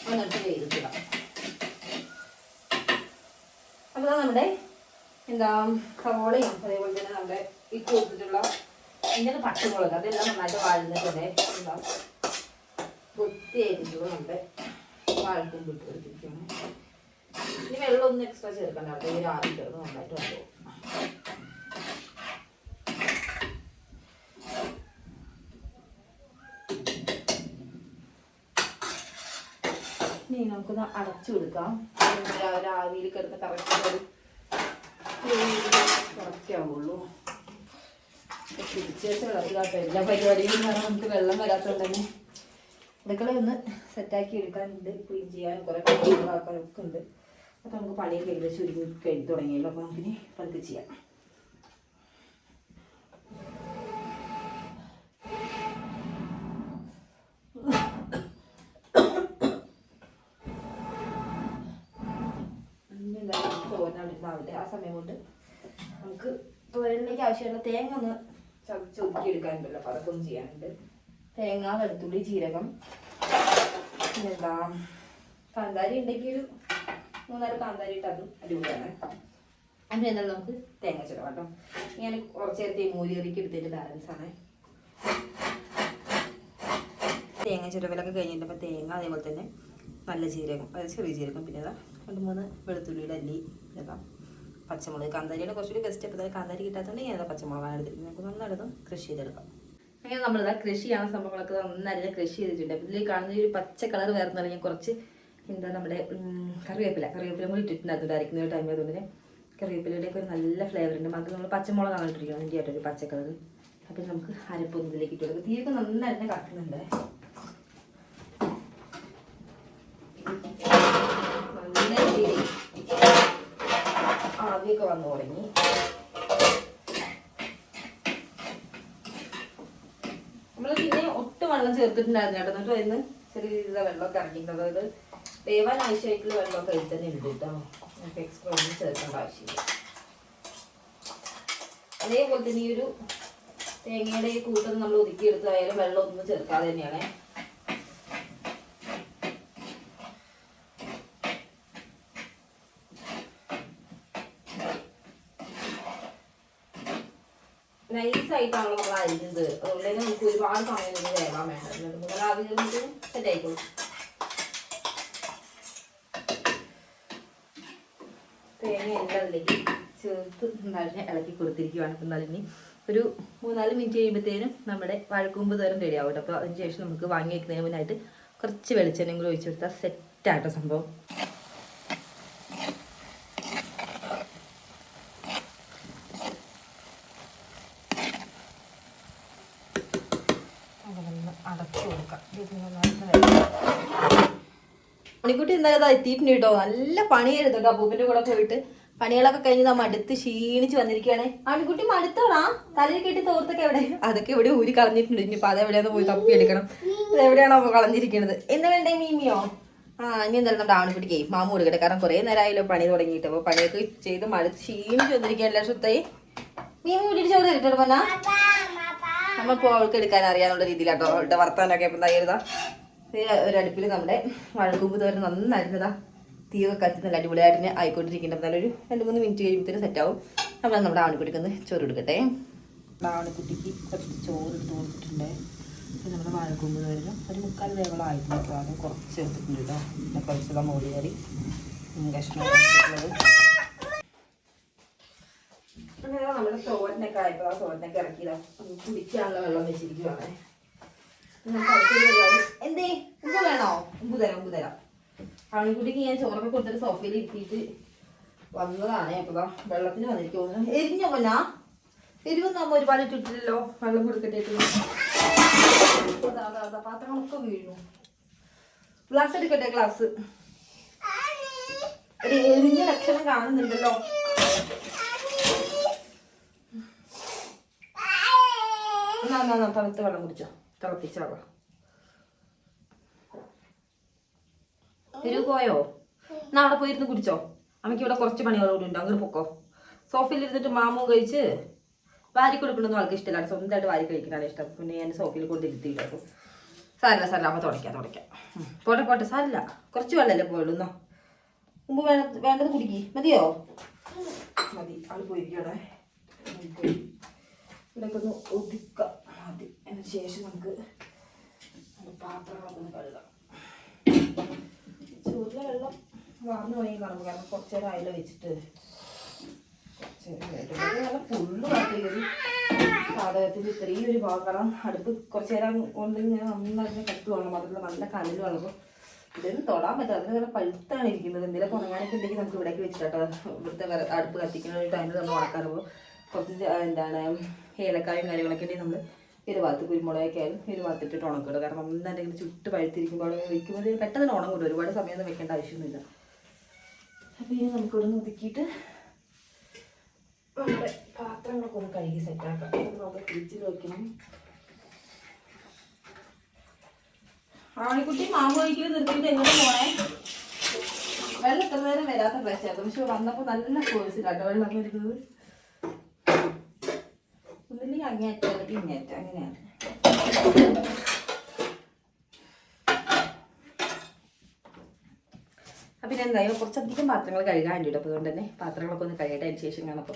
വന്നിട്ട് വെയിലിട്ടിടാം അപ്പോൾ നമ്മുടെ എന്താ സവോളയും അതേപോലെ തന്നെ നമ്മുടെ ഈ കൂട്ടിട്ടുള്ള ഇങ്ങനെ പച്ചമുളക് അതെല്ലാം നന്നായിട്ട് വാഴുന്നിട്ടുണ്ട് എന്താ കൊത്തിയായിരിക്കും നമ്മുടെ വാഴക്കും വിട്ട് കൊടുത്തിരിക്കുകയാണ് ഇനി വെള്ളം ഒന്നും എക്സ്ട്രാ ചേർക്കണ്ട കേട്ടോ ഈ രാവിലെ കിടന്ന് നന്നായിട്ട് വെള്ളം ഇനി നമുക്കൊന്ന് അടച്ചു കൊടുക്കാം. രാവിലെ കിടന്ന് കറക്റ്റ് ഒരു കറക്റ്റ് ആവുള്ളൂ തിരിച്ചു വെച്ച വെള്ളത്തിലാട്ടോ എല്ലാ പരിപാടികളും നമുക്ക് വെള്ളം വരാത്തതുകൊണ്ട് തന്നെ. അടുക്കള ഒന്ന് സെറ്റാക്കി എടുക്കാനുണ്ട്. ക്ലീൻ ചെയ്യാനും കുറേ ആൾക്കാരൊക്കെ ഉണ്ട്. അപ്പോൾ നമുക്ക് പണിയൊക്കെ ഏകദേശം ഒരുങ്ങി കഴിഞ്ഞ് തുടങ്ങിയല്ലോ. അപ്പോൾ നമുക്കിനി പതുക്കെ ചെയ്യാം. അവിടെ ആ സമയം കൊണ്ട് നമുക്ക് തോരനിലേക്ക് ആവശ്യമുള്ള തേങ്ങ ഒന്ന് ചതച്ച് ഒതുക്കി എടുക്കാനുണ്ടല്ലോ. അപ്പോൾ അതൊക്കെ ഒന്ന് ചെയ്യാനുണ്ട്. തേങ്ങ വെളുത്തുള്ളി ജീരകം. പിന്നെന്താ കാന്താരി ഉണ്ടെങ്കിൽ ഒരു മൂന്നാൽ കാന്താരി ഇട്ട് അതും അടിപൊളിയാണ്. അതിന് എന്താണ് നമുക്ക് തേങ്ങ ചുരം കേട്ടോ. ഞാൻ കുറച്ച് നേരത്തെ മൂലിയറിക്ക് എടുത്തിട്ട് ബാലൻസ് ആണ്. തേങ്ങ ചിരവലൊക്കെ കഴിഞ്ഞിട്ടപ്പോൾ തേങ്ങ അതേപോലെ തന്നെ നല്ല ജീരകം അതായത് ചെറിയ ജീരകം പിന്നെ ഇതാ രണ്ട് മൂന്ന് വെളുത്തുള്ളിയുടെ അല്ലി ഇതാ പച്ചമുളക്. കാന്താരിയുടെ കുറച്ചുകൂടി ബെസ്റ്റ് അപ്പോൾ കാന്താരി കിട്ടാത്തതുകൊണ്ട് ഞാൻ പച്ചമുളകാണ് എടുത്തിട്ട് നമുക്ക് നന്നായിട്ടൊന്ന് കൃഷി ചെയ്തെടുക്കാം. അങ്ങനെ കൃഷി കൃഷിയാണ് സംഭവങ്ങളൊക്കെ നന്നായിട്ട് കൃഷി ചെയ്തിട്ടുണ്ട്. അപ്പം ഇതിൽ കാണുന്ന ഒരു പച്ച കളർ വേർന്ന് ഞാൻ കുറച്ച് എന്താ നമ്മുടെ കറിവേപ്പില കറിവേപ്പില കൂടി ഇട്ടിട്ടുണ്ടായിരുന്നു അരക്കുന്ന ഒരു ടൈം അതുകൊണ്ട് തന്നെ ഒരു നല്ല ഫ്ലേവർ ഉണ്ട്. അത് നമ്മൾ പച്ചമുളകാണ് ഇട്ടിരിക്കുന്നത്. അതിന്റെ ആയിട്ടൊരു പച്ച കളർ അപ്പം നമുക്ക് അരപ്പൊന്നും ഇതിലേക്ക് ഇട്ട് കൊടുക്കും. തീയൊക്കെ നന്നായിട്ട് കറക്കുന്നുണ്ട്. രീതിയിൽ വന്നു തുടങ്ങി. നമ്മൾ പിന്നെ ഒട്ടും വെള്ളം ചേർത്തിട്ടുണ്ടായിരുന്നു കേട്ടോ. എന്നിട്ട് അതിന് ചെറിയ രീതിയിലുള്ള വെള്ളമൊക്കെ ഇറങ്ങിയിട്ടുണ്ട്. അതായത് വേവാൻ ആവശ്യമായിട്ടുള്ള വെള്ളമൊക്കെ അതിൽ തന്നെ ഉണ്ട് കേട്ടോ. നമുക്ക് എക്സ്ട്രാ ഒന്നും ചേർക്കേണ്ട ആവശ്യമില്ല. അതേപോലെ തന്നെ ഈ ഒരു തേങ്ങയുടെ ഈ കൂട്ടം നമ്മൾ ഒതുക്കിയെടുത്തായാലും വെള്ളം ഒന്നും ചേർക്കാതെ തന്നെയാണേ. നൈസായിട്ടാണല്ലോ നമ്മൾ അരിഞ്ഞത്. അതുകൊണ്ട് തന്നെ നമുക്ക് ഒരുപാട് സമയം നമുക്ക് വേവാൻ വേണ്ട. എന്നിട്ട് നിങ്ങൾ ആദ്യം നമുക്ക് സെറ്റ് ആയിക്കോളും. തേങ്ങ ചേർത്ത് നന്നായിട്ട് ഇളക്കി കൊടുത്തിരിക്കുകയാണ് അപ്പം നളിനി ഒരു മൂന്നാൽ മിനിറ്റ് കഴിയുമ്പോഴത്തേനും നമ്മുടെ വഴക്കുമ്പ് തോരം റെഡി ആവട്ടെ അപ്പോൾ അതിന് ശേഷം നമുക്ക് വാങ്ങി വയ്ക്കുന്നതിന് മുന്നായിട്ട് കുറച്ച് വെളിച്ചെണ്ണയും കൂടി ഒഴിച്ചു കൊടുത്താൽ സെറ്റാട്ടോ സംഭവം അതൊന്ന് അടച്ചു കൊടുക്കാം മണിക്കുട്ടി എന്തായാലും എത്തിയിട്ടുണ്ട് കേട്ടോ. നല്ല പണിയായിരുന്നു കേട്ടോ. അപ്പൂപ്പിന്റെ കൂടെ പോയിട്ട്. പണികളൊക്കെ കഴിഞ്ഞ് അടുത്ത് ക്ഷീണിച്ച് വന്നിരിക്കുകയാണ്. മണിക്കുട്ടി മടുത്തോളാ തലയിൽ കെട്ടി തോർത്തൊക്കെ എവിടെ? അതൊക്കെ എവിടെ ഊരി കളഞ്ഞിട്ടുണ്ട്. ഇനിയിപ്പോ അതെവിടെയാന്ന് പോയി തപ്പി എടുക്കണം. അപ്പൊ കളഞ്ഞിരിക്കുന്നത് എന്ന് വേണ്ടേ മീമിയോ? ആ ഇനി എന്തായാലും നമ്മുടെ ആണിക്കുട്ടിക്ക് മാമു കൊടുക്കട്ടെ. കാരണം കുറേ നേരമായല്ലോ പണി തുടങ്ങിയിട്ട്. അപ്പോൾ പണിയൊക്കെ ചെയ്ത് മടുത്ത് ക്ഷീണിച്ച് വന്നിരിക്കുകയല്ലേ ശ്രദ്ധയെ മീമി വീട്ടിൽ ചോറ് തരട്ടെ നമ്മൾ അവൾക്ക് എടുക്കാൻ അറിയാന്നുള്ള രീതിയിലാട്ടോ അവളുടെ വർത്താനൊക്കെ ഇപ്പം എന്തായിരുന്നാ ഒരു അടുപ്പിൽ നമ്മുടെ വഴക്കൂമ്പ് തോരൻ നന്നായിരുന്നതാ. തീയൊക്കെ കത്തി നല്ല അടിപൊളിയായിട്ട് ആയിക്കൊണ്ടിരിക്കുന്നുണ്ട്. നല്ലൊരു രണ്ട് മൂന്ന് മിനിറ്റ് കഴിയുമ്പോഴത്തേന് സെറ്റാവും നമ്മൾ നമ്മുടെ ആണിക്കുട്ടിക്ക് ഒന്ന് ചോറ് എടുക്കട്ടെ ആണിക്കുട്ടിക്ക് കുറച്ച് ചോറ് എടുത്ത് കൊടുത്തിട്ടുണ്ട്. പിന്നെ നമ്മുടെ വാഴക്കൂമ്പ് തോരനും ഒരു മുക്കാൽ വേവളായിട്ടുണ്ട് അത് കുറച്ച് എടുത്തിട്ടുണ്ട് കേട്ടോ. പിന്നെ കുറച്ച് മോടി കറി. കഷ്ണം എടുത്തിട്ടുള്ളത് അങ്ങനെ നമ്മുടെ തോരനൊക്കെ ആയപ്പോൾ ആ തോരനൊക്കെ ഇറക്കിയതാ. കുടിക്കാനുള്ള വെള്ളം വെച്ചിരിക്കുവാണ്. എന്തേ? ഉമ്പ് വേണോ? ഉമ്പ് തരാം ഉമ്പ് തരാം. ആണിക്കുട്ടിക്ക് ഞാൻ ചോറൊക്കെ കൊടുത്തിട്ട് സോഫയിൽ ഇരുത്തിയിട്ട് വന്നതാണ്. അപ്പൊ ദാ വെള്ളത്തിന് വന്നിരിക്കും എരിഞ്ഞ കൊന്നാ എരിവൊന്നും അമ്മ ഒരുപാട് ഇട്ടിട്ടില്ലല്ലോ. വെള്ളം കൊടുക്കട്ടെ അതാ അതാ പാത്രങ്ങളൊക്കെ വീഴുന്നു ഗ്ലാസ് എടുക്കട്ടെ ഗ്ലാസ്? എരിഞ്ഞ ലക്ഷണം കാണുന്നുണ്ടല്ലോ. എന്നാ തണുത്ത വെള്ളം കുടിച്ചോ. തിളപ്പിച്ച വെള്ളം. പോയോ എന്നാ അവിടെ പോയിരുന്ന് കുടിച്ചോ. അമ്മയ്ക്ക് ഇവിടെ കുറച്ച് പണികളോട് ഉണ്ട്. അങ്ങോട്ട് പൊക്കോ. സോഫയിൽ ഇരുന്നിട്ട് മാമവും കഴിച്ച് വാരി കൊടുക്കണമെന്ന് ആൾക്ക് ഇഷ്ടമല്ല. സ്വന്തമായിട്ട് വാരി കഴിക്കണാണ് ഇഷ്ടം. പിന്നെ ഞാൻ സോഫയിൽ കൊണ്ട് ഇരുത്തിയിട്ടു സാരില്ല സാരില്ല. അമ്മ തുടയ്ക്കാം തുടയ്ക്കാം. പോട്ടെ പോട്ടെ. സാരില്ല. കുറച്ച് വെള്ളമല്ലേ പോയുള്ളൂ. എന്നോ മുമ്പ് വേണ്ട വേണ്ടത് കുടിക്കി. മതിയോ? മതി. ആൾ പോയിരിക്കണേ ഒന്ന് ഒതുക്കാം. മതി അതിന് ശേഷം നമുക്ക് പാത്രങ്ങളൊക്കെ ഒന്ന് കഴുകാം. ചോറിലെ വെള്ളം വാർന്നു തുടങ്ങി കാണുമ്പോൾ കാരണം കുറച്ച് നേരം അയില വെച്ചിട്ട് കുറച്ച് ഇത്രയും ഒരു ഭാഗം. കാരണം അടുപ്പ് കുറച്ച് നേരം കൊണ്ട് ഇങ്ങനെ നന്നായിട്ട് കത്ത് വേണം മാത്രമല്ല നല്ല കനൽ വേണം ഇതൊന്നും തൊടാൻ പറ്റില്ല. അതിന് നല്ല പഴുത്താണ് ഇരിക്കുന്നത്. എന്തെങ്കിലും ഉണങ്ങാനൊക്കെ ഉണ്ടെങ്കിൽ നമുക്ക് ഇവിടേക്ക് വെച്ചിട്ടോ ഇവിടുത്തെ അടുപ്പ് കത്തിക്കുന്ന ഒരു ടൈമിൽ നമ്മൾ ഉണക്കാറുമ്പോൾ കുറച്ച് എന്താണ് ഏലക്കായും കാര്യങ്ങളൊക്കെ ഉണ്ടെങ്കിൽ നമ്മൾ ഒരു ഭാഗത്ത് കുരുമുളകൊക്കെ ആയാലും ഒരു ഭാഗത്ത് ഇട്ടിട്ട് ഉണക്കിടും കാരണം ഇങ്ങനെ ചുട്ട് പഴുത്തിരിക്കുമ്പോൾ വയ്ക്കുമ്പോൾ പെട്ടെന്ന് ഉണങ്ങിടും ഒരുപാട് സമയമൊന്നും വെക്കേണ്ട ആവശ്യമൊന്നുമില്ല. അപ്പോൾ ഇനി നമുക്കിവിടെ നിന്ന് ഒതുക്കിയിട്ട് നമ്മുടെ പാത്രങ്ങളൊക്കെ ഒന്ന് കഴുകി സെറ്റാക്കാം നമുക്ക് ഫ്രിഡ്ജിൽ വയ്ക്കണം ആണിക്കുട്ടി മാമ്പ് കഴിക്കൽ നിർത്തിയിട്ട് എങ്ങനെ പോണേ? വെള്ളം എത്ര നേരം വരാത്ത പ്രശ്നമായിരുന്നു. പക്ഷെ വന്നപ്പോൾ നല്ല കോഴ്സിലാട്ടോ വെള്ളം വരുന്നത് ഒന്നില്ലെങ്കിൽ അങ്ങേറ്റം അല്ലെങ്കിൽ ഇങ്ങേറ്റം അങ്ങനെയാണ് പിന്നെ എന്തായാലും കുറച്ചധികം പാത്രങ്ങൾ കഴുകാനുണ്ട് അപ്പോൾ അതുകൊണ്ട് തന്നെ പാത്രങ്ങളൊക്കെ ഒന്ന് കഴുകട്ടെ അതിന് ശേഷം കാണപ്പോൾ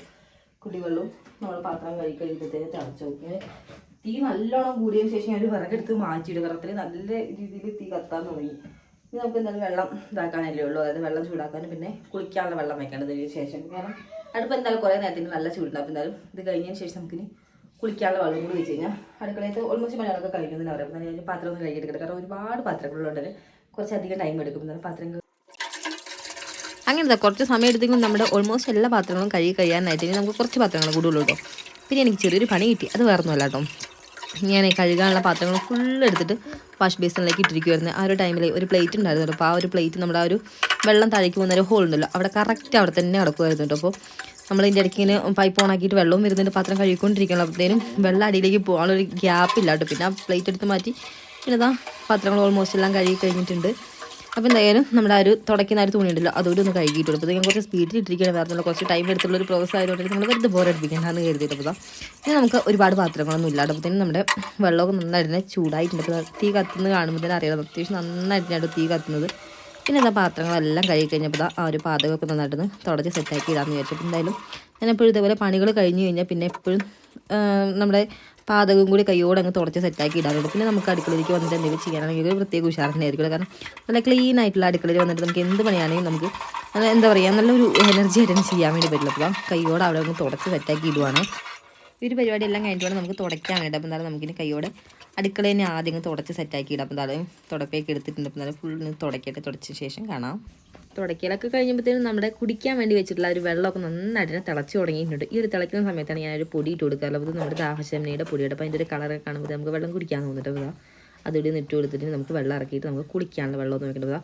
കുടിവെള്ളവും നമ്മൾ പാത്രം കഴുകി കഴിയുമ്പോഴത്തേക്ക് തിളച്ച് നോക്കി തീ നല്ലോണം കൂടിയതിന് ശേഷം ഞാൻ വിറകെടുത്ത് മാറ്റിയിടും. വിറത്തിൽ നല്ല രീതിയിൽ തീ കത്താൻ തുടങ്ങി. ഇനി നമുക്ക് എന്തായാലും വെള്ളം ഇതാക്കാനല്ലേ ഉള്ളൂ. അതായത് വെള്ളം ചൂടാക്കാനും പിന്നെ കുളിക്കാനുള്ള വെള്ളം വയ്ക്കേണ്ടതിന് ശേഷം. കാരണം അടുപ്പ് എന്തായാലും കുറേ നേരത്തിന് നല്ല ചൂടുണ്ടാകും എന്തായാലും ഇത് കഴിഞ്ഞതിന് ശേഷം നമുക്കിനി കുളിക്കാനുള്ള വെള്ളം കൂടി വെച്ച് കഴിഞ്ഞാൽ അടുക്കളയത്ത് ഓൾമോസ്റ്റ് മലയാളമൊക്കെ കഴിക്കുന്നതിന് പറയാം അപ്പം ഞാൻ പാത്രം ഒന്ന് കഴുകിയെടുക്കട്ടെ കാരണം ഒരുപാട് പാത്രങ്ങളുണ്ട് കുറച്ചധികം ടൈം എടുക്കും. എന്നാലും പാത്രങ്ങൾ അങ്ങനത്തെ കുറച്ച് സമയം എടുത്തെങ്കിലും നമ്മുടെ ഓൾമോസ്റ്റ് എല്ലാ പാത്രങ്ങളും കഴുകി കഴിയാനായിട്ട് നമുക്ക് കുറച്ച് പാത്രങ്ങൾ കൂടുതലുള്ളൂ കേട്ടോ. പിന്നെ എനിക്ക് ചെറിയൊരു പണി കിട്ടി. അത് വേറൊന്നുമല്ല കേട്ടോ. ഞാൻ കഴുകാനുള്ള പാത്രങ്ങൾ ഫുൾ എടുത്തിട്ട് വാഷ് ബേസിനിലേക്ക് ഇട്ടിരിക്കുമായിരുന്നു ആ ഒരു ടൈമിൽ ഒരു പ്ലേറ്റ് ഉണ്ടായിരുന്നു അപ്പോൾ ആ ഒരു പ്ലേറ്റ് നമ്മുടെ ആ ഒരു വെള്ളം താഴേക്ക് പോകുന്ന ഒരു ഹോൾ ഉണ്ടല്ലോ. അവിടെ കറക്റ്റ് അവിടെ തന്നെ കിടക്കുമായിരുന്നു കേട്ടോ. അപ്പോൾ നമ്മൾ ഇതിന്റെ ഇടയ്ക്ക് ഇങ്ങനെ പൈപ്പ് ഓൺ ആക്കിയിട്ട് വെള്ളവും വരുന്നതിന്റെ പാത്രം കഴുകിക്കൊണ്ടിരിക്കണം അപ്പോഴത്തേനും വെള്ളം അടിയിലേക്ക് പോകാനുള്ളൊരു ഗ്യാപ്പ് ഇല്ല കേട്ടോ പിന്നെ ആ പ്ലേറ്റ് എടുത്ത് മാറ്റി പിന്നെ ഇതാ പാത്രങ്ങൾ ഓൾമോസ്റ്റ് എല്ലാം കഴുകി കഴിഞ്ഞിട്ടുണ്ട്. അപ്പോൾ എന്തായാലും നമ്മുടെ ആ ഒരു തുടയ്ക്കുന്ന ഒരു തുണി ഉണ്ടല്ലോ അതുകൂടി ഒന്ന് കഴുകിയിട്ടുള്ളൂ അപ്പോൾ ഞാൻ കുറച്ച് സ്പീഡിൽ ഇട്ടിരിക്കുകയാണ്. വേറെ കുറച്ച് ടൈം എടുത്തുള്ള ഒരു പ്രോസസ് ആയതുകൊണ്ട് നമ്മൾ വെറുതെ ബോറടിപ്പിക്കേണ്ടെന്ന് കരുതിയിട്ട് കരുതിയിട്ടുള്ളത് ഇനി നമുക്ക് ഒരുപാട് പാത്രങ്ങളൊന്നും ഇല്ല അപ്പോൾ നമ്മുടെ വെള്ളമൊക്കെ നന്നായിട്ട് തന്നെ ചൂടായിട്ടുണ്ട്. തീ കത്തുന്നത് കാണുമ്പോൾ തന്നെ അറിയാം അത്യാവശ്യം നന്നായിട്ടാണ് തീ കത്തുന്നത്. പിന്നെ എന്താ പാത്രങ്ങളെല്ലാം കഴുകി കഴിഞ്ഞപ്പോൾ ദാ ആ ഒരു പാതകമൊക്കെ നന്നായിട്ടൊന്ന് തുടച്ച് സെറ്റാക്കി ഇടാന്ന് വിചാരിച്ചു. എന്തായാലും ഞാൻ എപ്പോഴും ഇതേപോലെ പണികൾ കഴിഞ്ഞ് കഴിഞ്ഞാൽ പിന്നെ എപ്പോഴും നമ്മുടെ പാതകം കൂടി കൈയോടെ അങ്ങ് തുടച്ച് സെറ്റാക്കി ഇടാറുണ്ട്. പിന്നെ നമുക്ക് അടുക്കളയിലേക്ക് വന്നിട്ട് എന്തെങ്കിലും ചെയ്യാനാണെങ്കിൽ ഒരു പ്രത്യേക ഉഷാറിനായിരിക്കും കാരണം നല്ല ക്ലീൻ ആയിട്ടുള്ള അടുക്കളയിൽ വന്നിട്ട് നമുക്ക് എന്ത് പണിയാണെങ്കിലും നമുക്ക് എന്താ പറയുക നല്ലൊരു എനർജി ആയിട്ട് ചെയ്യാൻ വേണ്ടി പറ്റില്ല അപ്പം കൈയോടെ അവിടെ ഒന്ന് തുടച്ച് സെറ്റാക്കി ഇടുവാണ്. ഒരു പരിപാടി എല്ലാം കഴിഞ്ഞിട്ട് നമുക്ക് തുടയ്ക്കാൻ വേണ്ടി അപ്പോൾ എന്തായാലും നമുക്കിനി കൈയോടെ അടുക്കള തന്നെ ആദ്യം തുടച്ച് സെറ്റാക്കി ഇടാം അപ്പോൾ എന്തായാലും തുടപ്പയൊക്കെ എടുത്തിട്ടുണ്ട്. അപ്പം എന്തായാലും ഫുൾ തുടക്കട്ടെ തുടച്ച ശേഷം കാണാം. തുടക്കലൊക്കെ കഴിയുമ്പോഴത്തേനും നമ്മുടെ കുടിക്കാൻ വേണ്ടി വെച്ചിട്ടുള്ള ഒരു വെള്ളമൊക്കെ നന്നായിട്ട് തിളച്ച് തുടങ്ങിയിട്ടുണ്ട്. ഈ ഒരു തിളയ്ക്കുന്ന സമയത്താണ് ഞാനൊരു പൊടി ഇട്ട് കൊടുക്കാറുള്ളത്. നമ്മുടെ ദാഹശമനയുടെ പൊടിയുടെ അപ്പോൾ അതിന്റെ ഒരു കളറൊക്കെ കാണുമ്പോൾ നമുക്ക് വെള്ളം കുടിക്കാൻ തോന്നിട്ട് നിന്ന് ഇട്ട് കൊടുത്തിട്ട് നമുക്ക് വെള്ളം ഇറക്കിയിട്ട് നമുക്ക് കുടിക്കാനുള്ള വെള്ളം ഒന്ന് വെക്കേണ്ടത്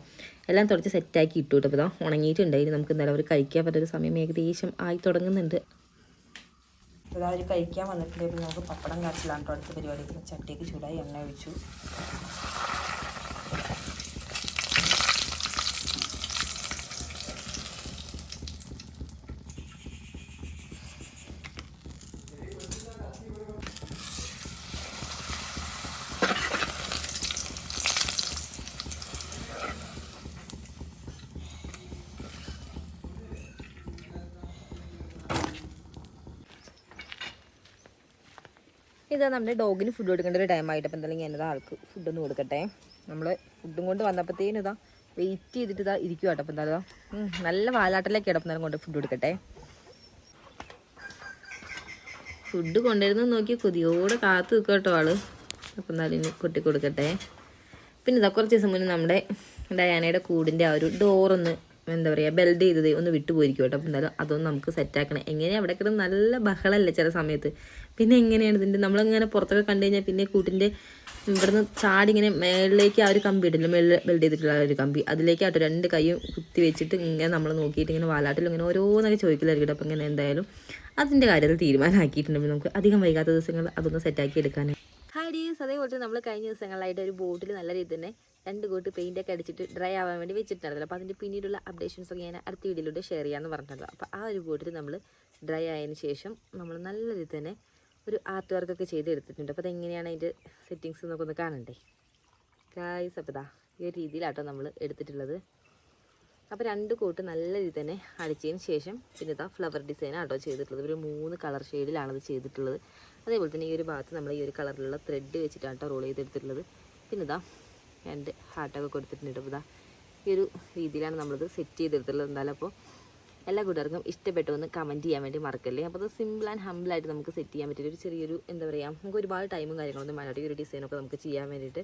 എല്ലാം തുടച്ച് സെറ്റാക്കി ഇട്ടു കിട്ടപ്പോൾ ഉണങ്ങിയിട്ടുണ്ടായിരുന്നു നമുക്ക് എന്തായാലും അവർ കഴിക്കാൻ പറ്റൊരു സമയം ഏകദേശം ആയി തുടങ്ങുന്നുണ്ട്. അപ്പോൾ അവർ കഴിക്കാൻ വന്നിട്ടുണ്ടെങ്കിൽ നമുക്ക് പപ്പടം കാച്ചിലാണ്. കേട്ടോ അടുത്ത പരിപാടി പിന്നെ ചട്ടിക്ക് ചൂടായി എണ്ണ ഒഴിച്ചു. ഇതാ നമ്മുടെ ഡോഗിന് ഫുഡ് കൊടുക്കേണ്ട ഒരു ടൈം ആയിട്ട്. അപ്പം എന്തായാലും ഞാനിതാ ആൾക്ക് ഫുഡ് ഒന്ന് കൊടുക്കട്ടെ. നമ്മൾ ഫുഡും കൊണ്ട് വന്നപ്പോഴത്തേനും ഇതാ വെയിറ്റ് ചെയ്തിട്ട് ഇതാ ഇരിക്കുക കേട്ടോ. അപ്പം എന്തായാലും നല്ല വാലാട്ടിലേക്ക് കിടപ്പം കൊണ്ട് ഫുഡ് കൊടുക്കട്ടെ. ഫുഡ് കൊണ്ടുവരുന്നത് നോക്കി കൊതിയോടെ കാത്തു നിൽക്കുക കേട്ടോ ആൾ. അപ്പം ഇനി കൊട്ടി കൊടുക്കട്ടെ. പിന്നെ ഇതാ കുറച്ച് ദിവസം മുന്നേ നമ്മുടെ ഡയാനയുടെ കൂടിന്റെ ആ ഒരു ഡോറൊന്ന് എന്താ പറയുക ബെൽഡ് ചെയ്തത് ഒന്ന് വിട്ടുപോയിരിക്കും കേട്ടോ. അപ്പം എന്തായാലും അതൊന്ന് നമുക്ക് സെറ്റാക്കണം എങ്ങനെയാണ് അവിടെ കിടന്ന് നല്ല ബഹളമല്ലേ ചില സമയത്ത്? പിന്നെ എങ്ങനെയാണ് ഇതിന്റെ നമ്മളിങ്ങനെ പുറത്തൊക്കെ കണ്ടു കഴിഞ്ഞാൽ പിന്നെ കൂട്ടിന്റെ ഇവിടുന്ന് ചാടി ഇങ്ങനെ മേളിലേക്ക് ആ ഒരു കമ്പി ഇടില്ല. മേളിൽ ബിൽഡ് ചെയ്തിട്ടുള്ള ഒരു കമ്പി. അതിലേക്കാട്ടോ രണ്ട് കൈയും കുത്തി വെച്ചിട്ട് ഇങ്ങനെ നമ്മൾ നോക്കിയിട്ട് ഇങ്ങനെ വാലാട്ടിൽ ഇങ്ങനെ ഓരോന്നൊക്കെ ചോദിക്കലായിരിക്കും അപ്പോൾ ഇങ്ങനെ എന്തായാലും അതിന്റെ കാര്യത്തിൽ തീരുമാനമാക്കിയിട്ടുണ്ടെങ്കിൽ നമുക്ക് അധികം വൈകാത്ത ദിവസങ്ങൾ അതൊന്ന് സെറ്റാക്കി എടുക്കാൻ ഹായ് ഡീസ് അതേപോലെ നമ്മൾ കഴിഞ്ഞ ദിവസങ്ങളായിട്ട് ഒരു ബോട്ടിൽ നല്ല രീതിയിൽ തന്നെ രണ്ട് കോട്ട് പെയിന്റ് ഒക്കെ അടിച്ചിട്ട് ഡ്രൈ ആവാൻ വേണ്ടി വെച്ചിട്ടുണ്ടായിരുന്നല്ലോ. അപ്പോൾ അതിന്റെ പിന്നീടുള്ള അപ്ഡേഷൻസ് ഒക്കെ ഞാൻ അടുത്ത വീഡിയോയിലൂടെ ഷെയർ ചെയ്യാമെന്ന് പറഞ്ഞിട്ടുണ്ടല്ലോ അപ്പോൾ ആ ഒരു ബോട്ടിൽ നമ്മൾ ഡ്രൈ ആയതിനു ശേഷം നമ്മൾ നല്ല രീതിയിൽ തന്നെ ഒരു ആർട്ട് വർക്കൊക്കെ ചെയ്തെടുത്തിട്ടുണ്ട്. അപ്പോൾ അതെങ്ങനെയാണ് അതിന്റെ സെറ്റിങ്സ് എന്നൊക്കെ ഒന്ന് കാണണ്ടേ? ഗായ്സ് അപ്പോൾ ഇതാ ഈ ഒരു രീതിയിലാട്ടോ നമ്മൾ എടുത്തിട്ടുള്ളത്. അപ്പോൾ രണ്ട് കോട്ട് നല്ല രീതി തന്നെ അടിച്ചതിന് ശേഷം പിന്നെ ഇതാ ഫ്ലവർ ഡിസൈനാട്ടോ ചെയ്തിട്ടുള്ളത്. ഒരു മൂന്ന് കളർ ഷെയ്ഡിലാണത് ചെയ്തിട്ടുള്ളത്. അതേപോലെ തന്നെ ഈ ഒരു ഭാഗത്ത് നമ്മൾ ഈ ഒരു കളറിലുള്ള ത്രെഡ് വെച്ചിട്ടാണ് കേട്ടോ റോൾ ചെയ്തെടുത്തിട്ടുള്ളത്. പിന്നെ ഇതാ രണ്ട് ഹാർട്ടൊക്കെ കൊടുത്തിട്ടുണ്ട്. അപ്പോൾ ഇതാ ഈ ഒരു രീതിയിലാണ് നമ്മളിത് സെറ്റ് ചെയ്തെടുത്തിട്ടുള്ളത് എന്തായാലും. അപ്പോൾ എല്ലാ കൂട്ടുകാർക്കും ഇഷ്ടപ്പെട്ടു എന്ന് കമന്റ് ചെയ്യാൻ വേണ്ടി മറക്കല്ലേ? അപ്പോൾ അത് സിമ്പിൾ ആൻഡ് ഹംബിളായിട്ട് നമുക്ക് സെറ്റ് ചെയ്യാൻ പറ്റിയ ഒരു ചെറിയൊരു എന്താ പറയുക നമുക്ക് ഒരുപാട് ടൈമും കാര്യങ്ങളൊന്നും വേണ്ടി ഒരു ഡിസൈനൊക്കെ നമുക്ക് ചെയ്യാൻ വേണ്ടിയിട്ട്.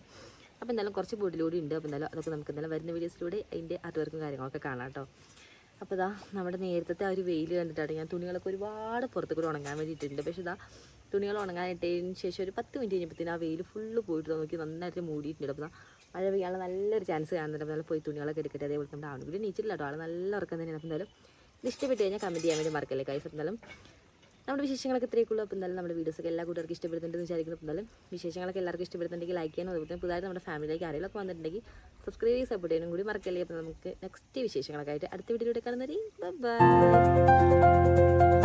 അപ്പോൾ എന്തായാലും കുറച്ച് ബോട്ടിലൂടെ ഉണ്ട്. അപ്പോൾ എന്തായാലും അതൊക്കെ നമുക്ക് എന്തായാലും വരുന്ന വീഡിയോസിലൂടെ അതിന്റെ ആർട്ട് വർക്കും കാര്യങ്ങളൊക്കെ കാണാം കേട്ടോ. അപ്പോൾ ഇതാ നമ്മുടെ നേരത്തെ ആ ഒരു വെയിൽ കണ്ടിട്ടാണ് ഞാൻ തുണികളൊക്കെ ഒരുപാട് പുറത്ത് കൂടെ ഉണങ്ങാൻ വേണ്ടിയിട്ടുണ്ട്. പക്ഷേ ഇതാ തുണികൾ ഉണങ്ങാനിട്ടതിന് ശേഷം ഒരു പത്ത് മിനിറ്റ് കഴിഞ്ഞപ്പോഴത്തേനും ആ വെയിൽ ഫുള്ള് പോയിട്ട് നോക്കി നന്നായിട്ട് മൂടിയിട്ടുണ്ട്. അപ്പോൾ മഴ പെയ്യാനുള്ള നല്ലൊരു ചാൻസ് കാണുന്നുണ്ട്. അപ്പോൾ നല്ല പോയി തുണികളൊക്കെ എടുക്കട്ടെ. അതേപോലെ നമ്മുടെ ആണുകൂടി നീച്ചിട്ടില്ല കേട്ടോ. ആൾ നല്ല ഉറക്കം തന്നെയാണ്. അപ്പോൾ എന്തായാലും ഇഷ്ടപ്പെട്ട് കഴിഞ്ഞാൽ കമന്റ് ചെയ്യാൻ വേണ്ടി മറക്കല്ലേ കൈസ് എന്തായാലും നമ്മുടെ വിശേഷങ്ങളൊക്കെ ഇത്രയൊക്കെയുള്ളൂ. അപ്പോൾ എന്തായാലും നമ്മുടെ വീഡിയോസൊക്കെ എല്ലാ കൂട്ടുകാർക്കും ഇഷ്ടപ്പെടുന്നുണ്ടെന്ന് വിചാരിക്കുന്നു. എന്തായാലും വിശേഷങ്ങളൊക്കെ എല്ലാവർക്കും ഇഷ്ടപ്പെടുന്നുണ്ടെങ്കിൽ ലൈക്ക് ചെയ്യാനും അതുപോലെ തന്നെ പുതുതായിട്ട് നമ്മുടെ ഫാമിലിയിലേക്ക് ആരെങ്കിലുമൊക്കെ വന്നിട്ടുണ്ടെങ്കിൽ സബ്സ്ക്രൈബ് ചെയ്ത് സപ്പോർട്ട് ചെയ്യാനും കൂടി മറക്കല്ലേ. അപ്പോൾ നമുക്ക് നെക്സ്റ്റ് വിശേഷങ്ങളൊക്കെ ആയിട്ട് അടുത്ത വീഡിയോയിലൂടെ കാണുന്നവരെ ബൈ